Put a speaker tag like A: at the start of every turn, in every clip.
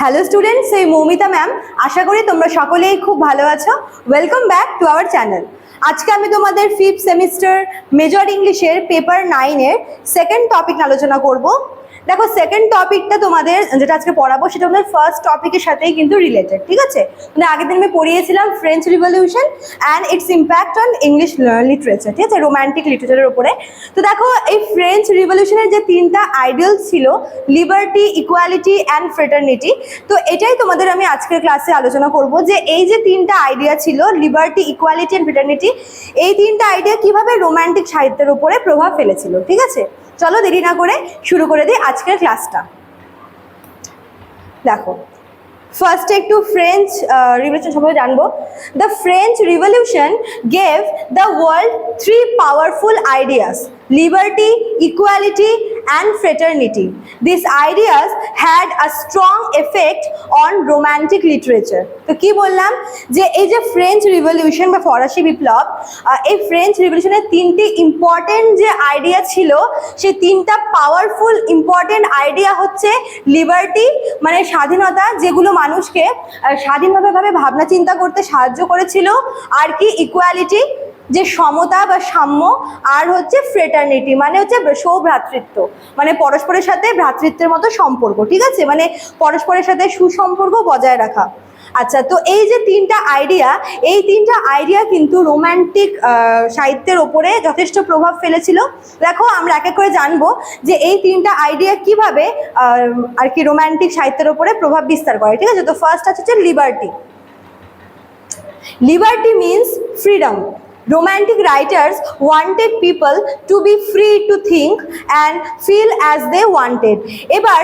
A: Hello student সেই Moumita ma'am আশা করি তোমরা সকলেই খুব ভালো আছো। Welcome back to our channel আজকে আমি তোমাদের ফিফথ সেমিস্টার মেজর ইংলিশের পেপার নাইনের সেকেন্ড টপিক আলোচনা করব। দেখো সেকেন্ড টপিকটা তোমাদের যেটা আজকে পড়াবো সেটা তোমাদের ফার্স্ট টপিকের সাথেই কিন্তু রিলেটেড ঠিক আছে? মানে আগের দিন আমি পড়িয়েছিলাম French revolution and its impact on English literature ঠিক আছে? রোম্যান্টিক লিটারেচারের উপরে। তো দেখো, এই ফ্রেঞ্চ রিভলিউশনের যে তিনটা আইডিয়াল ছিল লিবার্টি ইকুয়ালিটি অ্যান্ড ফ্রেটার্নিটি তো এটাই তোমাদের আমি আজকের ক্লাসে আলোচনা করব যে এই যে তিনটা আইডিয়া ছিল লিবার্টি ইকুয়ালিটি অ্যান্ড ফ্রেটার্নিটি এই তিনটা আইডিয়া কীভাবে রোম্যান্টিক সাহিত্যের উপরে প্রভাব ফেলেছিল, ঠিক আছে? চলো দেরি না করে শুরু করে দিই আজকের ক্লাসটা দেখো ফার্স্টে একটু ফ্রেঞ্চ রিভলিউশন সম্পর্কে জানব। The French revolution gave the world three powerful ideas liberty equality and fraternity this ideas had a strong effect on romantic literature তো কি বললাম? যে এই যে ফ্রেঞ্চ রিভলিউশন বা ফরাসি বিপ্লব এই ফ্রেঞ্চ রিভলিউশনের তিনটি ইম্পর্টেন্ট যে আইডিয়া ছিল, সেই তিনটা পাওয়ারফুল ইম্পর্টেন্ট আইডিয়া হচ্ছে লিবার্টি মানে স্বাধীনতা, যেগুলো মানুষকে স্বাধীনভাবে ভাবে ভাবনা চিন্তা করতে সাহায্য করেছিল, আর কি ইকুয়ালিটি যে সমতা বা সাম্য আর হচ্ছে ফ্রেটার্নিটি মানে হচ্ছে সৌভ্রাতৃত্ব মানে পরস্পরের সাথে ভ্রাতৃত্বের মতো সম্পর্ক, ঠিক আছে? মানে পরস্পরের সাথে সুসম্পর্ক বজায় রাখা। আচ্ছা তো এই যে তিনটা আইডিয়া এই তিনটা আইডিয়া কিন্তু রোম্যান্টিক সাহিত্যের ওপরে যথেষ্ট প্রভাব ফেলেছিল। দেখো, আমরা এক এক করে জানব যে এই তিনটা আইডিয়া কীভাবে আর কি রোম্যান্টিক সাহিত্যের ওপরে প্রভাব বিস্তার করে, ঠিক আছে? তো ফার্স্ট আছে হচ্ছে liberty Liberty means freedom. Romantic writers wanted people to be free to think and feel as they wanted. এবার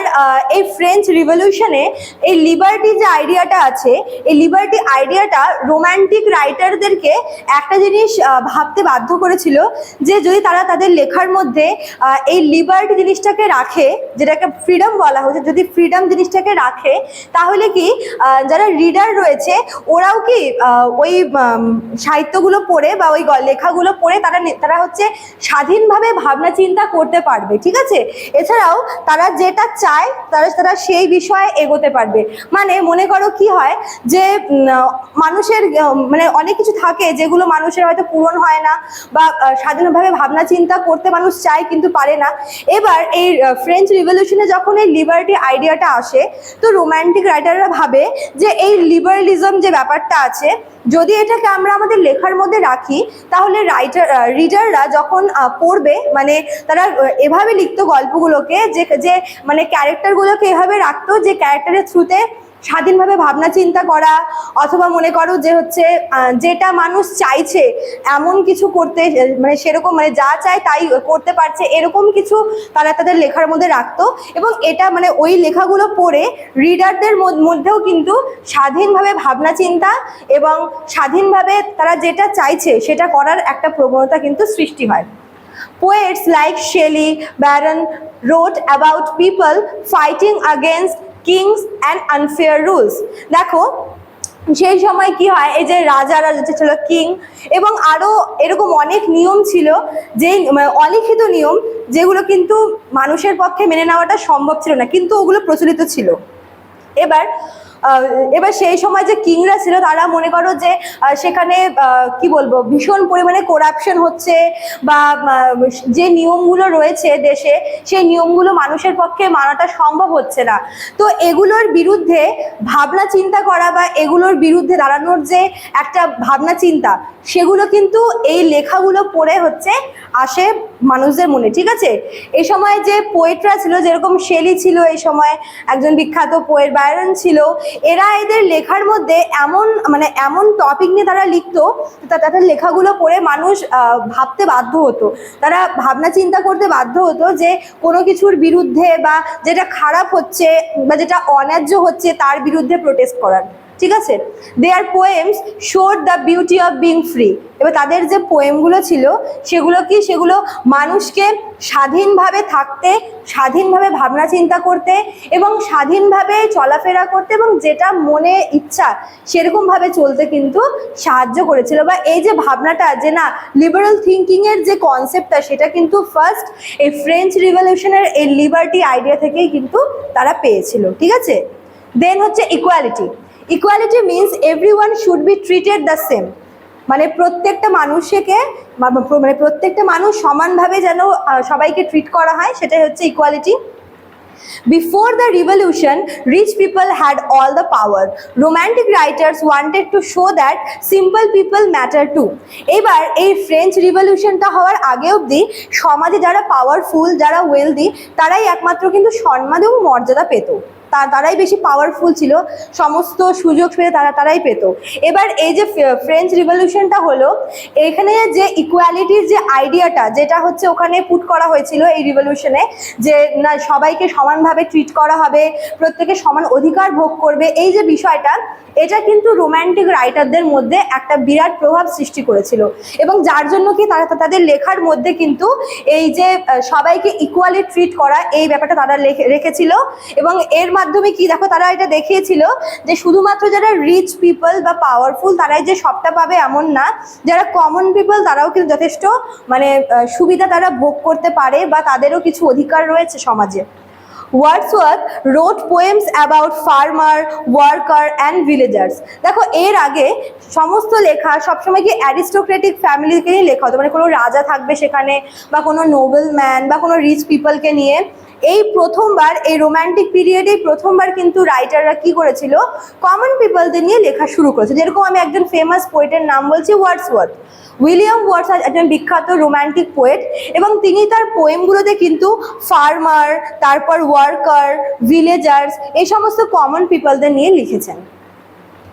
A: এই ফ্রেঞ্চ রিভলিউশনে এই লিবার্টি যে আইডিয়াটা আছে, এই লিবার্টি আইডিয়াটা রোম্যান্টিক রাইটারদেরকে একটা জিনিস ভাবতে বাধ্য করেছিল যে যদি তারা তাদের লেখার মধ্যে এই লিবার্টি জিনিসটাকে রাখে, যেটাকে ফ্রিডম বলা হচ্ছে, যদি ফ্রিডম জিনিসটাকে রাখে, তাহলে কি যারা রিডার রয়েছে, ওরাও কি ওই সাহিত্যগুলো পড়ে বা ওই লেখাগুলো পড়ে তারা তারা হচ্ছে স্বাধীনভাবে ভাবনা চিন্তা করতে পারবে, ঠিক আছে? এছাড়াও তারা যেটা চায় তারা তারা সেই বিষয়ে এগোতে পারবে। মানে মনে করো কি হয় যে মানুষের মানে অনেক কিছু থাকে যেগুলো মানুষের হয়তো পূরণ হয় না বা স্বাধীনভাবে ভাবনা চিন্তা করতে মানুষ চায় কিন্তু পারে না। এবার এই ফ্রেঞ্চ রিভলিউশনে যখন এই লিবার্টি আইডিয়াটা আসে, তো রোম্যান্টিক রাইটাররা ভাবে যে এই লিবারালিজম যে ব্যাপারটা আছে যদি এটাকে আমরা আমাদের লেখার মধ্যে রাখি, তাহলে রাইটার রিডাররা যখন পড়বে মানে তারা এভাবে লিখতো গল্পগুলোকে যে যে মানে ক্যারেক্টারগুলোকে এভাবে রাখতো যে ক্যারেক্টারের থ্রুতে স্বাধীনভাবে ভাবনা চিন্তা করা অথবা মনে করো যে হচ্ছে যেটা মানুষ চাইছে এমন কিছু করতে মানে সেরকম মানে যা চায় তাই করতে পারছে এরকম কিছু তারা তাদের লেখার মধ্যে রাখতো। এবং এটা মানে ওই লেখাগুলো পড়ে রিডারদের মধ্যেও কিন্তু স্বাধীনভাবে ভাবনা চিন্তা এবং স্বাধীনভাবে তারা যেটা চাইছে সেটা করার একটা প্রবণতা কিন্তু সৃষ্টি হয়। Poets like Shelley, Barron wrote about people fighting against kings and unfair rules দেখো, সেই সময় কি হয়, এই যে রাজারা যেটা ছিল কিং এবং আরও এরকম অনেক নিয়ম ছিল যে মানে অলিখিত নিয়ম, যেগুলো কিন্তু মানুষের পক্ষে মেনে নেওয়াটা সম্ভব ছিল না, কিন্তু ওগুলো প্রচলিত ছিল। এবার এবার সেই সময় যে কিংরা ছিল, তারা মনে করো যে সেখানে কি বলব, ভীষণ পরিমাণে করাপশন হচ্ছে বা যে নিয়মগুলো রয়েছে দেশে, সেই নিয়মগুলো মানুষের পক্ষে মানাটা সম্ভব হচ্ছে না। তো এগুলোর বিরুদ্ধে ভাবনা চিন্তা করা বা এগুলোর বিরুদ্ধে দাঁড়ানোর যে একটা ভাবনা চিন্তা, সেগুলো কিন্তু এই লেখাগুলো পড়ে হচ্ছে আসে মানুষদের মনে, ঠিক আছে? এ সময় যে পোয়েটরা ছিল, যেরকম শেলি ছিল এই সময়, একজন বিখ্যাত পোয়েট বায়রন ছিল এরা এদের লেখার মধ্যে এমন মানে এমন টপিক নিয়ে তারা লিখত তাদের লেখাগুলো পড়ে মানুষ ভাবতে বাধ্য হতো। তারা ভাবনা চিন্তা করতে বাধ্য হতো যে কোনো কিছুর বিরুদ্ধে বা যেটা খারাপ হচ্ছে বা যেটা অন্যায্য হচ্ছে তার বিরুদ্ধে প্রোটেস্ট করার। ঠিক আছে? Their poems showed the beauty of being free এবার তাদের যে পোয়েমগুলো ছিল, সেগুলো কি? সেগুলো মানুষকে স্বাধীনভাবে থাকতে, স্বাধীনভাবে ভাবনা চিন্তা করতে এবং স্বাধীনভাবে চলাফেরা করতে এবং যেটা মনে ইচ্ছা সেরকমভাবে চলতে কিন্তু সাহায্য করেছিল। বা এই যে ভাবনাটা যে না লিবারাল থিঙ্কিংয়ের যে কনসেপ্টটা সেটা কিন্তু ফার্স্ট এই ফ্রেঞ্চ রিভলিউশনের এই লিবার্টি আইডিয়া থেকেই কিন্তু তারা পেয়েছিল। ঠিক আছে? দেন হচ্ছে equality equality means everyone should be treated the same মানে প্রত্যেকটা মানুষকে মানে প্রত্যেকটা মানুষ সমানভাবে যেন সবাইকে ট্রিট করা হয় সেটাই হচ্ছে equality Before the revolution, rich people had all the power. Romantic writers wanted to show that simple people matter too. এবার এই ফ্রেঞ্চ রিভলিউশনটা হওয়ার আগে অবধি সমাজে যারা পাওয়ারফুল যারা ওয়েলদি তারাই একমাত্র কিন্তু সম্মান এবং মর্যাদা পেত তারাই বেশি পাওয়ারফুল ছিল, সমস্ত সুযোগ পেয়ে তারা তারাই পেত। এবার এই যে ফ্রেঞ্চ রিভলিউশনটা হলো, এখানে যে ইকুয়ালিটির যে আইডিয়াটা যেটা হচ্ছে ওখানে পুট করা হয়েছিল এই রিভলিউশনে যে না, সবাইকে সমানভাবে ট্রিট করা হবে, প্রত্যেকে সমান অধিকার ভোগ করবে, এই যে বিষয়টা, এটা কিন্তু রোম্যান্টিক রাইটারদের মধ্যে একটা বিরাট প্রভাব সৃষ্টি করেছিল। এবং যার জন্য কি তারা তাদের লেখার মধ্যে কিন্তু এই যে সবাইকে ইকুয়ালি ট্রিট করা, এই ব্যাপারটা তারা রেখেছিল। এবং এর মাধ্যমে কি? দেখো, তারা এটা দেখিয়েছিল যে শুধুমাত্র যারা রিচ পিপল বা পাওয়ারফুল তারাই যে সবটা পাবে এমন না। যারা কমন পিপল তারাও কিন্তু যথেষ্ট মানে সুবিধা তারা ভোগ করতে পারে বা তাদেরও কিছু অধিকার রয়েছে সমাজে। Wordsworth wrote poems about farmer worker and villagers দেখো, এর আগে সমস্ত লেখা সবসময় কি অ্যারিস্টোক্রেটিক ফ্যামিলিকে নিয়ে লেখা হতো? মানে কোনো রাজা থাকবে সেখানে, বা কোনো নোবেল ম্যান বা কোনো রিচ পিপলকে নিয়ে। এই প্রথমবার, এই রোম্যান্টিক পিরিয়ডে প্রথমবার কিন্তু রাইটাররা কি করেছিল? কমন পিপলদের নিয়ে লেখা শুরু করেছে। যেরকম আমি একজন ফেমাস পোয়েটের নাম বলছি ওয়ার্ডসওয়ার্থ উইলিয়াম ওয়ার্ডস একজন বিখ্যাত রোম্যান্টিক পোয়েট এবং তিনি তার পোয়েমগুলোতে কিন্তু ফার্মার তারপর ওয়ার্কার ভিলেজার্স এই সমস্ত কমন পিপলদের নিয়ে লিখেছেন।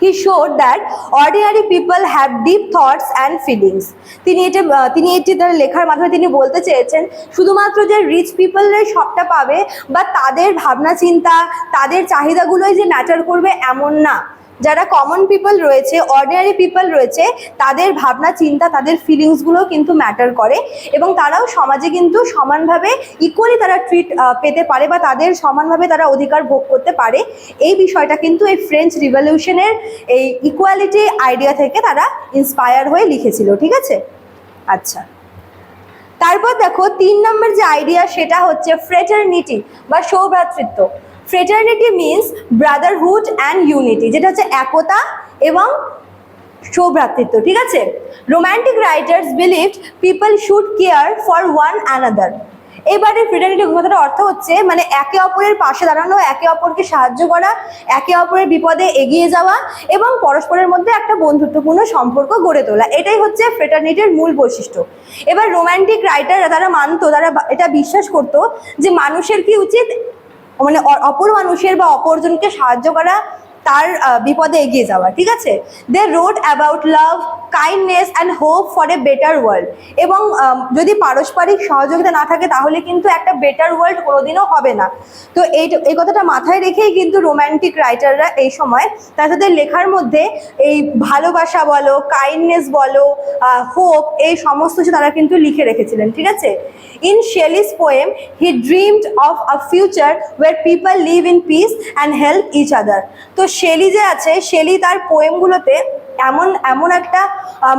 A: He showed that ordinary people have deep thoughts and feelings তিনি এটা, তিনি এটি তার লেখার মাধ্যমে তিনি বলতে চেয়েছেন, শুধুমাত্র যে রিচ পিপলরাই সবটা পাবে, বা তাদের ভাবনা চিন্তা তাদের চাহিদাগুলোই যে ম্যাটার করবে এমন না। যারা কমন পিপল রয়েছে অর্ডিনারি পিপল রয়েছে, তাদের ভাবনা, চিন্তা, তাদের ফিলিংসগুলো কিন্তু ম্যাটার করে এবং তারাও সমাজে কিন্তু সমানভাবে ইকুয়ালি তারা ট্রিট পেতে পারে বা তাদের সমানভাবে তারা অধিকার ভোগ করতে পারে। এই বিষয়টা কিন্তু এই ফ্রেঞ্চ রিভলিউশনের এই ইকুয়ালিটি আইডিয়া থেকে তারা ইন্সপায়ার হয়ে লিখেছিল, ঠিক আছে? আচ্ছা। তারপর দেখো, তিন নম্বর যে আইডিয়া সেটা হচ্ছে ফ্রেটার্নিটি বা সৌভ্রাতৃত্ব। Fraternity means brotherhood and unity যেটা হচ্ছে একতা এবং সৌভ্রাতৃত্ব, ঠিক আছে? Romantic writers believed people should care for one another এবারে ফ্রিডারিটি কথাটার অর্থ হচ্ছে মানে একে অপরের পাশে দাঁড়ানো, একে অপরকে সাহায্য করা, একে অপরের বিপদে এগিয়ে যাওয়া এবং পরস্পরের মধ্যে একটা বন্ধুত্বপূর্ণ সম্পর্ক গড়ে তোলা। এটাই হচ্ছে ফ্রেটার্নিটির মূল বৈশিষ্ট্য। এবার রোম্যান্টিক রাইটাররা তারা মানতো, তারা এটা বিশ্বাস করতো যে মানুষের কি উচিত? মানে অপর মানুষের বা অপরজনকে সাহায্য করা তার বিপদে এগিয়ে যাওয়া, ঠিক আছে? They wrote about love kindness and hope for a better world এবং যদি পারস্পরিক সহযোগিতা না থাকে, তাহলে কিন্তু একটা বেটার ওয়ার্ল্ড কোনোদিনও হবে না। তো এই এই কথাটা মাথায় রেখেই কিন্তু রোম্যান্টিক রাইটাররা এই সময় তাদের লেখার মধ্যে এই ভালোবাসা বলো কাইন্ডনেস বলো হোপ এই সমস্ত কিছু তারা কিন্তু লিখে রেখেছিলেন, ঠিক আছে? In Shelley's poem he dreamed of a future where people live in peace and help each other তো শেলি যে আছে শেলি তার পোয়েমগুলোতে এমন এমন একটা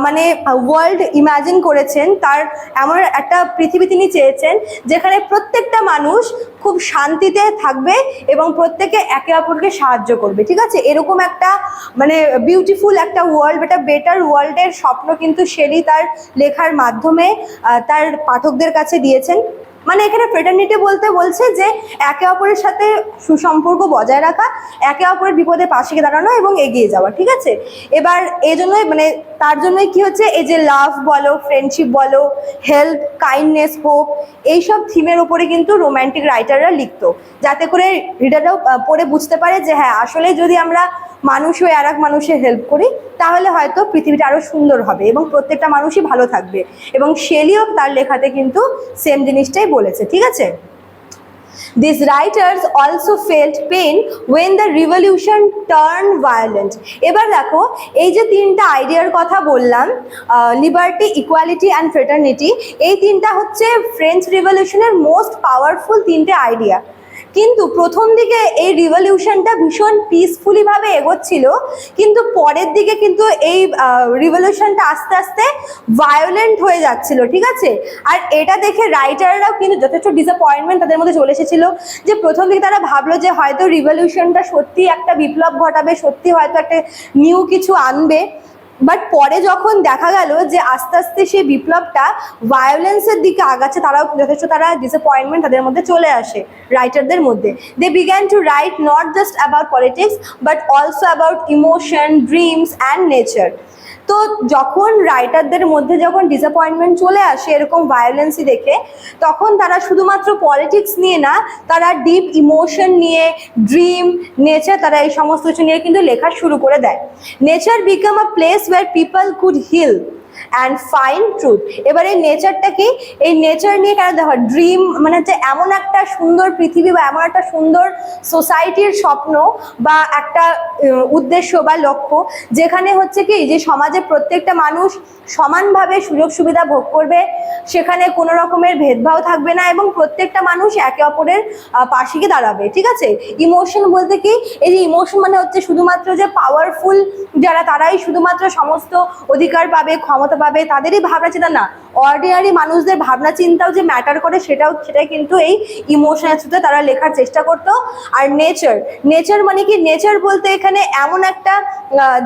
A: মানে ওয়ার্ল্ড ইমাজিন করেছেন। তার এমন একটা পৃথিবী তিনি চেয়েছেন, যেখানে প্রত্যেকটা মানুষ খুব শান্তিতে থাকবে এবং প্রত্যেকে একে অপরকে সাহায্য করবে, ঠিক আছে? এরকম একটা মানে বিউটিফুল একটা ওয়ার্ল্ড একটা বেটার ওয়ার্ল্ডের স্বপ্ন কিন্তু শেলি তার লেখার মাধ্যমে তার পাঠকদের কাছে দিয়েছেন। মানে এখানে ফ্রেটার্নিটি বলতে বলছে যে একে অপরের সাথে সুসম্পর্ক বজায় রাখা, একে অপরের বিপদে পাশে দাঁড়ানো এবং এগিয়ে যাওয়া, ঠিক আছে? এবার এই জন্যই মানে তার জন্যই কি হচ্ছে? এই যে লাভ বলো ফ্রেন্ডশিপ বলো হেল্প কাইন্ডনেস হোপ এইসব থিমের উপরে কিন্তু রোম্যান্টিক রাইটাররা লিখতো। যাতে করে রিডাররাও পড়ে বুঝতে পারে যে হ্যাঁ আসলে যদি আমরা মানুষ হয়ে আর এক মানুষের হেল্প করি, তাহলে হয়তো পৃথিবীটা আরও সুন্দর হবে এবং প্রত্যেকটা মানুষই ভালো থাকবে। এবং শেলিও তার লেখাতে কিন্তু সেম জিনিসটাই বলেছে, ঠিক আছে? This writers also felt pain when the revolution turn violent এবার দেখো, এই যে তিনটা আইডিয়ার কথা বললাম লিবার্টি ইকুয়ালিটি অ্যান্ড ফ্রেটার্নিটি এই তিনটা হচ্ছে ফ্রেঞ্চ রিভলিউশনের মোস্ট পাওয়ারফুল তিনটে আইডিয়া। কিন্তু প্রথম দিকে এই রিভলিউশনটা ভীষণ পিসফুলি ভাবে এগোচ্ছিল, কিন্তু পরের দিকে কিন্তু এই রিভলিউশনটা আস্তে আস্তে ভায়োলেন্ট হয়ে যাচ্ছিল, ঠিক আছে? আর এটা দেখে রাইটাররাও কিন্তু যথেষ্ট ডিসঅ্যাপয়েন্টমেন্ট তাদের মধ্যে চলে এসেছিল, যে প্রথম দিকে তারা ভাবলো যে হয়তো রিভলিউশনটা সত্যি একটা বিপ্লব ঘটাবে সত্যি হয়তো একটা নিউ কিছু আনবে। বাট পরে যখন দেখা গেল যে আস্তে আস্তে সেই বিপ্লবটা ভায়োলেন্সের দিকে আগাচ্ছে, তারাও যথেষ্ট তারা ডিসঅ্যাপয়েন্টমেন্ট তাদের মধ্যে চলে আসে রাইটারদের মধ্যে। They began to write not just about politics but also about emotion dreams and nature তো যখন রাইটারদের মধ্যে যখন ডিসঅ্যাপয়েন্টমেন্ট চলে আসে, এরকম ভায়োলেন্সই দেখে, তখন তারা শুধুমাত্র পলিটিক্স নিয়ে না, তারা ডিপ ইমোশন নিয়ে ড্রিম নেচার তারা এই সমস্ত কিছু নিয়ে কিন্তু লেখা শুরু করে দেয়। Nature became a place where people could heal and find truth এবার এই নেচারটা কি? এই নেচার নিয়ে কেন দেখো ড্রিম মানে হচ্ছে এমন একটা সুন্দর পৃথিবী বা এমন একটা সুন্দর সোসাইটির স্বপ্ন বা একটা উদ্দেশ্য বা লক্ষ্য যেখানে হচ্ছে কি, যে সমাজে প্রত্যেকটা মানুষ সমানভাবে সুযোগ সুবিধা ভোগ করবে, সেখানে কোনো রকমের ভেদভাব থাকবে না এবং প্রত্যেকটা মানুষ একে অপরের পাশে গিয়ে দাঁড়াবে, ঠিক আছে? ইমোশন বলতে কি? এই যে ইমোশন মানে হচ্ছে শুধুমাত্র যে পাওয়ারফুল যারা, তারাই শুধুমাত্র সমস্ত অধিকার পাবে ক্ষমতা পাবে তাদেরই ভাবনা চিন্তা না। অর্ডিনারি মানুষদের ভাবনা চিন্তাও যে ম্যাটার করে সেটাও, সেটাই কিন্তু এই ইমোশনের থ্রুতে তারা লেখার চেষ্টা করতো। আর নেচার নেচার মানে কি? নেচার বলতে এখানে এমন একটা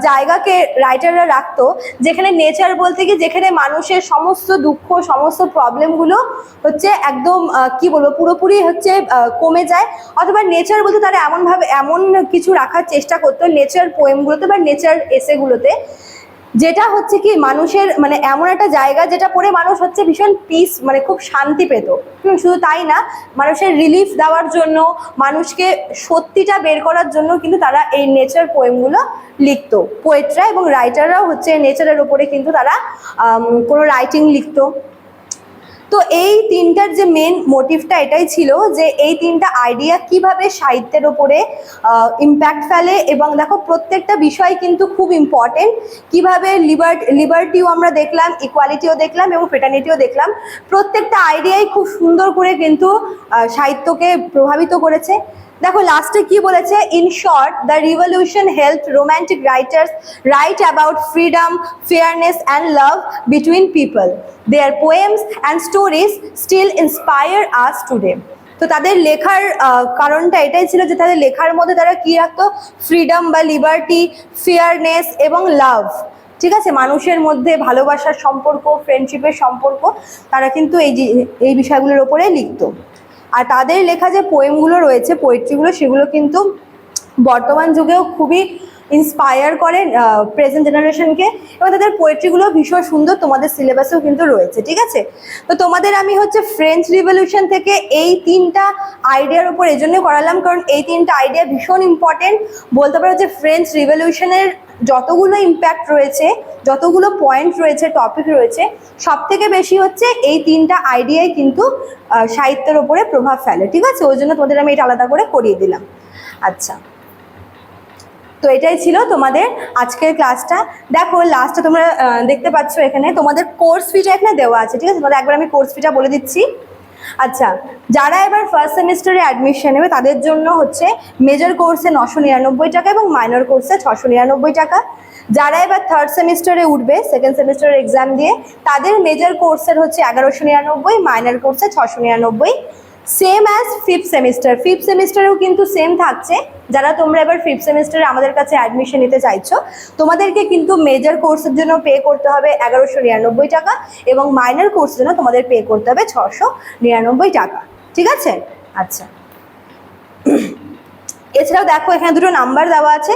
A: জায়গাকে রাইটাররা রাখতো, যেখানে নেচার বলতে কি? যেখানে মানুষের সমস্ত দুঃখ, সমস্ত প্রবলেমগুলো হচ্ছে একদম কি বলব? পুরোপুরি হচ্ছে কমে যায়। অথবা নেচার বলতে তারা এমনভাবে, এমন কিছু রাখার চেষ্টা করতো নেচার পোয়েমগুলোতে বা নেচার এসেগুলোতে যেটা হচ্ছে কি মানুষের মানে এমন একটা জায়গা যেটা পড়ে মানুষ হচ্ছে ভীষণ পিস মানে খুব শান্তি পেত। শুধু তাই না, মানুষের রিলিফ দেওয়ার জন্য, মানুষকে সত্যিটা বের করার জন্য কিন্তু তারা এই নেচার পোয়েমগুলো লিখত। পোয়েটরা এবং রাইটাররাও হচ্ছে নেচারের ওপরে কিন্তু তারা কোনো রাইটিং লিখতো। তো এই তিনটার যে মেন মোটিভটা এটাই ছিল যে এই তিনটা আইডিয়া কীভাবে সাহিত্যের ওপরে ইম্প্যাক্ট ফেলে এবং দেখো প্রত্যেকটা বিষয় কিন্তু খুব ইম্পর্টেন্ট কীভাবে লিবার লিবার্টিও আমরা দেখলাম ইকোয়ালিটিও দেখলাম এবং ফেটার্নিটিও দেখলাম। প্রত্যেকটা আইডিয়াই খুব সুন্দর করে কিন্তু সাহিত্যকে প্রভাবিত করেছে। দেখো, লাস্টে কি বলেছে? In short the revolution help romantic writers write about freedom fairness and love between people their poems and stories still inspire us today তো তাদের লেখার কারণটা এটাই ছিল যে তাদের লেখার মধ্যে তারা কি রাখতো? ফ্রিডম বা লিবার্টি ফেয়ারনেস এবং লাভ ঠিক আছে? মানুষের মধ্যে ভালোবাসার সম্পর্ক ফ্রেন্ডশিপের সম্পর্ক, তারা কিন্তু এই এই বিষয়গুলোর ওপরে লিখতো। আর তাদের লেখা যে পোয়েমগুলো রয়েছে পোয়েট্রিগুলো সেগুলো কিন্তু বর্তমান যুগেও খুবই ইন্সপায়ার করে প্রেজেন্ট জেনারেশনকে এবং তাদের পোয়েট্রিগুলো ভীষণ সুন্দর তোমাদের সিলেবাসেও কিন্তু রয়েছে, ঠিক আছে? তো তোমাদের আমি হচ্ছে ফ্রেঞ্চ রিভলিউশন থেকে এই তিনটা আইডিয়ার এই জন্য করালাম, কারণ এই তিনটা আইডিয়া ভীষণ ইম্পর্টেন্ট বলতে পারো যে ফ্রেঞ্চ রিভলিউশনের যতগুলো ইম্প্যাক্ট রয়েছে যতগুলো পয়েন্ট রয়েছে টপিক রয়েছে সব থেকে বেশি হচ্ছে এই তিনটা আইডিয়াই কিন্তু সাহিত্যের ওপরে প্রভাব ফেলে, ঠিক আছে? ওই জন্য তোমাদের আমি এটা আলাদা করে করিয়ে দিলাম। আচ্ছা। তো এটাই ছিল তোমাদের আজকের ক্লাসটা দেখো লাস্টে তোমরা দেখতে পাচ্ছ এখানে তোমাদের কোর্স ফিটা এখানে দেওয়া আছে, ঠিক আছে? তোমাদের একবার আমি কোর্স ফিটা বলে দিচ্ছি। আচ্ছা যারা এবার ফার্স্ট সেমিস্টারে অ্যাডমিশন নেবে, তাদের জন্য হচ্ছে মেজর কোর্সে নশো নিরানব্বই টাকা এবং মাইনর কোর্সে ছশো নিরানব্বই টাকা। যারা এবার থার্ড সেমিস্টারে উঠবে সেকেন্ড সেমিস্টারের এক্সাম দিয়ে, তাদের মেজর কোর্সের হচ্ছে এগারোশো নিরানব্বই মাইনর কোর্সে ছশো নিরানব্বই। Same as fifth semester fifth সেমিস্টারেও কিন্তু সেম থাকছে। যারা তোমরা এবার ফিফথ সেমিস্টারে আমাদের কাছে অ্যাডমিশন নিতে চাইছো, তোমাদেরকে কিন্তু মেজর কোর্সের জন্য পে করতে হবে এগারোশো নিরানব্বই টাকা এবং মাইনর কোর্সের জন্য তোমাদের পে করতে হবে ছশো নিরানব্বই টাকা। ঠিক আছে? আচ্ছা। এছাড়াও দেখো, এখানে দুটো নাম্বার দেওয়া আছে।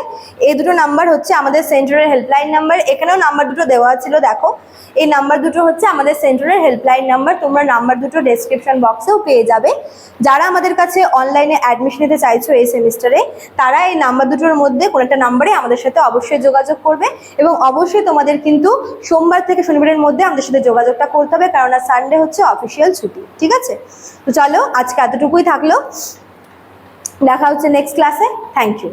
A: এই দুটো নাম্বার হচ্ছে আমাদের সেন্টারের হেল্পলাইন নাম্বার এখানেও নাম্বার দুটো দেওয়া ছিল, দেখো। এই নাম্বার দুটো হচ্ছে আমাদের সেন্টারের হেল্পলাইন নাম্বার তোমরা নাম্বার দুটো ডেসক্রিপশন বক্সেও পেয়ে যাবে। যারা আমাদের কাছে অনলাইনে অ্যাডমিশন নিতে চাইছো এই সেমিস্টারে তারা এই নাম্বার দুটোর মধ্যে কোনো একটা নাম্বারে আমাদের সাথে অবশ্যই যোগাযোগ করবে এবং অবশ্যই তোমাদের কিন্তু সোমবার থেকে শনিবারের মধ্যে আমাদের সাথে যোগাযোগটা করতে হবে কারণ সানডে হচ্ছে অফিসিয়াল ছুটি, ঠিক আছে? তো চলো, আজকে এতটুকুই থাকল। দেখা হচ্ছে নেক্সট ক্লাসে থ্যাংক ইউ